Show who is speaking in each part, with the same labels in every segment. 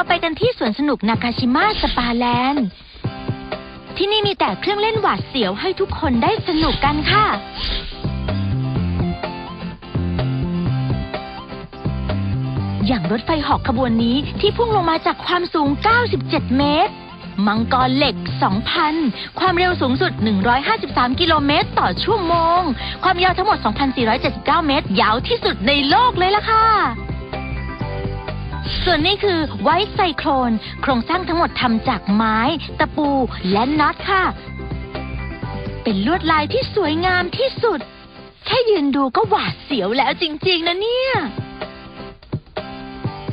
Speaker 1: เราไปกันที่สวนสนุกนากาชิมะสปาแลนด์ ที่นี่มีแต่เครื่องเล่นหวาดเสียวให้ทุกคนได้สนุกกันค่ะ อย่างรถไฟหอกขบวนนี้ที่พุ่งลงมาจากความสูง 97 เมตร มังกรเหล็ก 2,000 ความเร็วสูงสุด 153 กิโลเมตรต่อชั่วโมง ความยาวทั้งหมด 2,479 เมตร ยาวที่สุดในโลกเลยล่ะค่ะ ส่วนนี้คือไวท์ไซโครน โครงสร้างทั้งหมดทำจากไม้ ตะปูและน็อตค่ะ เป็นลวดลายที่สวยงามที่สุด แค่ยืนดูก็หวาดเสียวแล้วจริง ๆ นะเนี่ย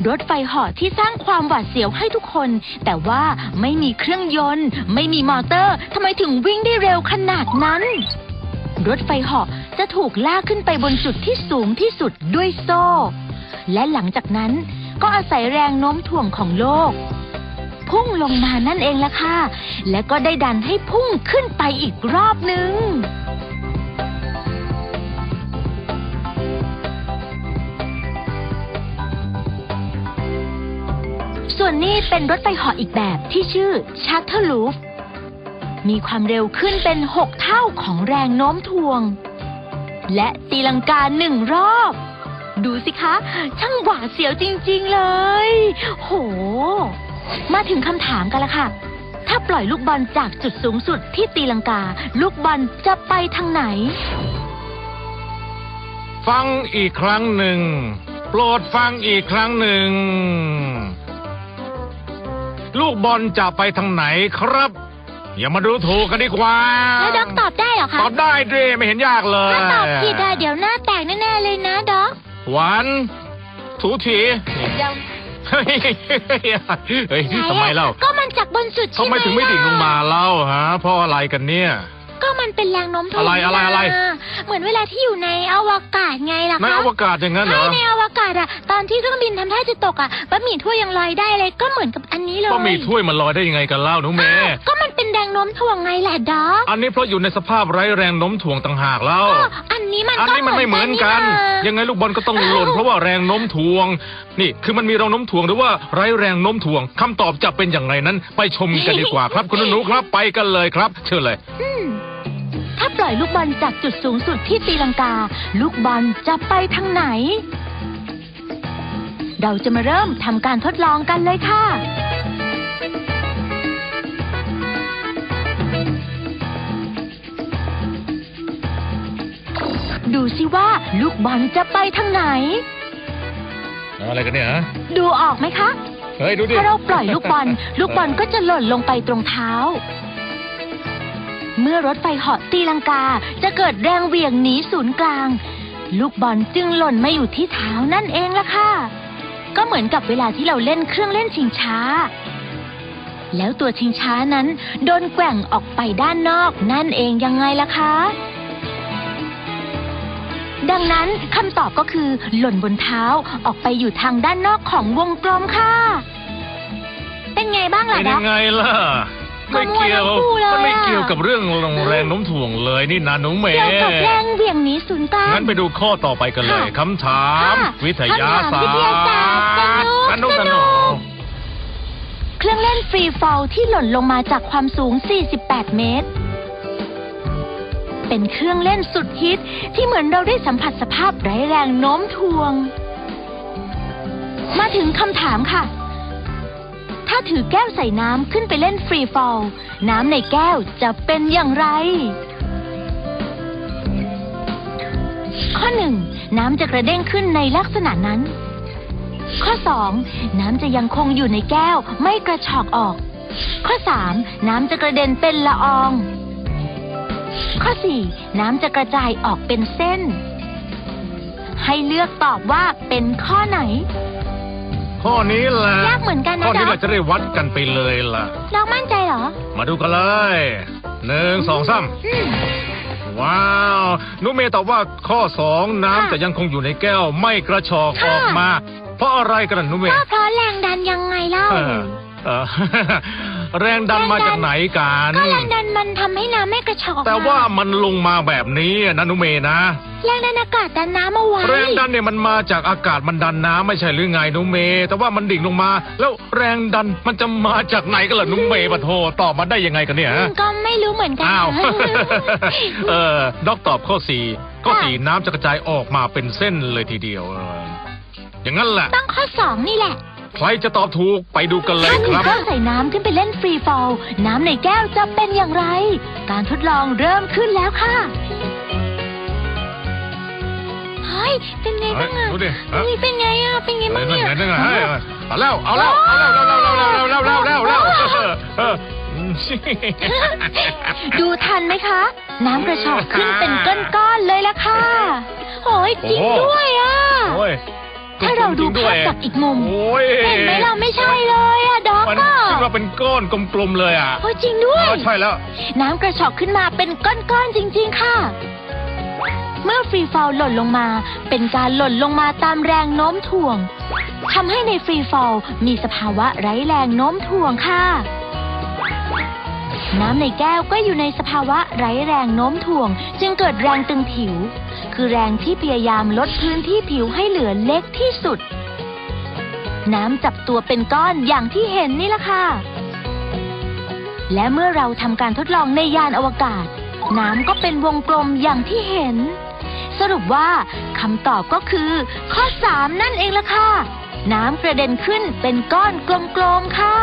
Speaker 1: รถไฟหาะที่สร้างความหวาดเสียวให้ทุกคน แต่ว่าไม่มีเครื่องยนต์ ไม่มีมอเตอร์ทำไมถึงวิ่งได้เร็วขนาดนั้น รถไฟหาะจะถูกลากขึ้นไปบนจุดที่สูงที่สุดด้วยโซ่ และหลังจากนั้น ก็อาศัยแรงโน้มถ่วงของโลก พุ่งลงมานั่นเองละค่ะ และก็ได้ดันให้พุ่งขึ้นไปอีกรอบหนึ่งส่วนนี้เป็นรถไฟเหาะอีกแบบที่ชื่อ Shuttle Loop มีความเร็วขึ้นเป็น 6 เท่าของแรงโน้มถ่วง และตีลังกาหนึ่งรอบ ดูสิคะ ช่างหวาดเสียวจริง ๆเลย โห มาถึงคำถามกันละค่ะ ถ้าปล่อยลูกบอลจากจุดสูงสุดที่ตีลังกา ลูกบอลจะไปทางไหน
Speaker 2: ฟังอีกครั้งหนึ่ง โปรดฟังอีกครั้งหนึ่ง ลูกบอลจะไปทางไหนครับ อย่ามาดูถูกกันดีกว่า
Speaker 1: แล้วด็อกตอบได้เหรอคะ
Speaker 2: ตอบได้ดิไม่เห็นยากเลย
Speaker 1: ถ้าตอบผิดอะเดี๋ยวหน้าแตกแน่ๆเลยนะด็อก
Speaker 2: หวานถูถี
Speaker 1: เดี๋ยว
Speaker 2: เฮ้ยเฮ้ยทำไมเล่า
Speaker 1: ก็มันจากบนสุดใช่
Speaker 2: ทำ
Speaker 1: ไหม
Speaker 2: ไมถึงไม่ดิ่งลงมาเล่าฮะเพราะอะไรกันเนี่ย
Speaker 1: ก็มันเป็นแรงโน้มถ่วง
Speaker 2: อะไรอะไรอะไร
Speaker 1: นเหมือนเวลาที่อยู่ในอวกาศไงล่ะ
Speaker 2: ใน
Speaker 1: คะ
Speaker 2: อวกาศอย่างนั้นเหร
Speaker 1: ใช่
Speaker 2: อ
Speaker 1: ในอวกาศอะตอนที่เครื่องบินทำท่าจะตกอะบะหมี่ถ้วยยังลอยได้เลยก็เหมือนกับอันนี้เลย
Speaker 2: ก็มีถ้วยมันลอยได้ยังไงกันเล่าหนูเมย์
Speaker 1: ก็มันเป็นแรงโน้มถ่วงไงแหละด็อก
Speaker 2: อันนี้เพราะอยู่ในสภาพไร้แรงโน้มถ่วงต่างหากเล่า
Speaker 1: ก็อันนี้มัน
Speaker 2: อันนี้มันไม่เหมือนกัน ยังไงลูกบอลก็ต้องหล่นเพราะว่าแรงโน้มถ่วง นี่คือมันมีแรงโน้มถ่วงหรือว่าไร้แรงโน้มถ่วงคำตอบจะเป็นอย่างไรนั้น ไปชมกันดีกว่าครับ คุณหนูครับไปกันเลยครับ เชิญเลย
Speaker 1: อืมถ้าปล่อยลูกบอลจากจุดสูงสุดที่ตีลังกา ลูกบอลจะไปทางไหน เราจะมาเริ่มทำการทดลองกันเลยค่ะ ดูสิว่าลูกบอลจะไปทางไหน
Speaker 2: อะไรกันเนี่ยฮะ
Speaker 1: ดูออกไหมคะ
Speaker 2: เฮ้ยดูดิ
Speaker 1: ถ้าเราปล่อยลูกบอล ลูกบอลก็จะหล่นลงไปตรงเท้า เมื่อรถไฟเหาะตีลังกาจะเกิดแรงเหวี่ยงหนีศูนย์กลาง ลูกบอลจึงหล่นมาอยู่ที่เท้านั่นเองล่ะค่ะ ก็เหมือนกับเวลาที่เราเล่นเครื่องเล่นชิงช้า แล้วตัวชิงช้านั้นโดนแกว่งออกไปด้านนอกนั่นเองยังไงล่ะคะ ดังนั้นคำตอบก็คือ หล่นบนเท้าออกไปอยู่ทางด้านนอกของวงกลมค่ะ เป็นไงบ้างล่ะ
Speaker 2: เป็น
Speaker 1: ด็
Speaker 2: ยั
Speaker 1: อก
Speaker 2: งไงล่ะ ไม่เกี่ยว
Speaker 1: ขโมยทั้งคู่เลย
Speaker 2: มันไม่
Speaker 1: อะ
Speaker 2: เกี่ยวกับเรื่องแรงโน้มถ่วงเลยนี่นะหนูเม
Speaker 1: เกี่ยว
Speaker 2: ย์
Speaker 1: กับแรงเหวี่ยงหนีศูนย์กลาง
Speaker 2: งั้นไปดูข้อต่อไปกันเลย
Speaker 1: ค่ะ
Speaker 2: คำถาม
Speaker 1: ค่ะ
Speaker 2: วิทยาศาสตร์
Speaker 1: คำถามวิทยาศาสตร์สนุก
Speaker 2: ส
Speaker 1: สนุ
Speaker 2: นุ
Speaker 1: ก
Speaker 2: ก
Speaker 1: เครื่องเล่นฟรีฟอลที่หล่นลงมาจากความสูง 48 เมตร เป็นเครื่องเล่นสุดฮิต ที่เหมือนเราได้สัมผัสสภาพไร้แรงโน้มถ่วง มาถึงคำถามค่ะ ถ้าถือแก้วใส่น้ำขึ้นไปเล่นฟรีฟอล น้ำในแก้วจะเป็นอย่างไร ข้อหนึ่งน้ำจะกระเด้งขึ้นในลักษณะนั้น ข้อ 2 น้ำจะยังคงอยู่ในแก้วไม่กระชอกออก ข้อ 3 น้ำจะกระเด็นเป็นละออง ข้อ 4 น้ำจะกระจายออกเป็นเส้น ให้เลือกตอบว่าเป็นข้อไหน
Speaker 2: ข้อนี้แหละ
Speaker 1: ยากเหมือนกันนะ
Speaker 2: ข้อนี้
Speaker 1: จ๊ะ
Speaker 2: เราจะได้วัดกันไปเลยล่ะ
Speaker 1: น้องมั่นใจเหรอ
Speaker 2: มาดูกันเลยหนึ่งสองสาม
Speaker 1: อืม
Speaker 2: ว้าวหนุเมย์ตอบว่าข้อสองน้ำ
Speaker 1: ค่ะ
Speaker 2: จะยังคงอยู่ในแก้วไม่กระชอก
Speaker 1: ค่ะ
Speaker 2: ออกมา เพราะอะไรกันนะหนุเม
Speaker 1: ก็
Speaker 2: ย์
Speaker 1: เพราะแรงดันยังไงเล่า
Speaker 2: เออเออ แรงดันมาจากไหนกัน
Speaker 1: ก็แรงดันมันทำให้น้ำไม่กระชอกออกม
Speaker 2: แต่ว่ามันลงมาแบบนี้นะหนุเมย์นะ
Speaker 1: แรงดันอากาศดันน้ำเอาไว้
Speaker 2: แรงดันเนี่ยมันมาจากอากาศมันดันน้ำไม่ใช่หรือไงนุ้งเมย์แต่ว่ามันดิ่งลงมา แล้วแรงดันมันจะมาจากไหนกันล่ะนุ้งเมย์ปะโทตอบมาได้ยังไงกันเนี่ย
Speaker 1: อื
Speaker 2: ฮะ
Speaker 1: มก็ไม่รู้เหมือนกัน
Speaker 2: อ้าวเออด็อกตอบข้อสี่ข้อสี่น้ำจะกระจายออกมาเป็นเส้นเลยทีเดียวเอออย่างนั้นแหละ
Speaker 1: ต้องข้อสองนี่แหละ
Speaker 2: ใครจะตอบถูกไปดูกันเลย
Speaker 1: ถ้า
Speaker 2: ค
Speaker 1: มี
Speaker 2: รับ
Speaker 1: เครื่องใส่น้ำขึ้นไปเล่นฟรีฟอลน้ำในแก้วจะเป็นอย่างไร การทดลองเริ่มขึ้นแล้วค่ะเฮ้ยเป็นไงบ้างอะ
Speaker 2: เฮ้ยดูดิฮะ
Speaker 1: เฮ้ยเป็นไงอะเป็นไง
Speaker 2: เฮ้
Speaker 1: บ้ายง
Speaker 2: นั่น
Speaker 1: เนี่ย
Speaker 2: ไงนั่นไงเฮ้ยเอาแล้วเอาแล้วเอาแล้วเอาแล้วเอาแล้วเอาแล้วเอาแล้วเอาแล้วเอาแล้วเอออืม
Speaker 1: ดูทันไหมคะ น้ำกระชอกขึ้นเป็นก้อนๆเลยละค่ะโอ้ยจริงด้วยอะ
Speaker 2: โอ้ย
Speaker 1: ถ้า เราดู
Speaker 2: จงๆ
Speaker 1: ภาพจากอีกมุม
Speaker 2: โอ้ย
Speaker 1: เห็นไหมเราไม่ใช่เลยอะด็อก
Speaker 2: มัน
Speaker 1: อะ
Speaker 2: ขึ้นมาเป็นก้อนกลมๆเลยอะ
Speaker 1: โอ้ยจริงด้วย
Speaker 2: อ๋อใช่แล้ว
Speaker 1: น้ำกระชอกขึ้นมาเป็นก้อนๆจริง ๆ ค่ะ เมื่อฟรีฟอลหล่นลงมา เป็นการหล่นลงมาตามแรงโน้มถ่วงทำให้ในฟรีฟอลมีสภาวะไร้แรงโน้มถ่วงค่ะ น้ำในแก้วก็อยู่ในสภาวะไร้แรงโน้มถ่วง จึงเกิดแรงตึงผิว คือแรงที่พยายามลดพื้นที่ผิวให้เหลือเล็กที่สุด น้ำจับตัวเป็นก้อนอย่างที่เห็นนี่แหละค่ะ และเมื่อเราทำการทดลองในยานอวกาศ น้ำก็เป็นวงกลมอย่างที่เห็น สรุปว่าคำตอบก็คือ ข้อ 3 นั่นเองล่ะค่ะ น้ำกระเด็นขึ้นเป็นก้อนกลมๆค่ะ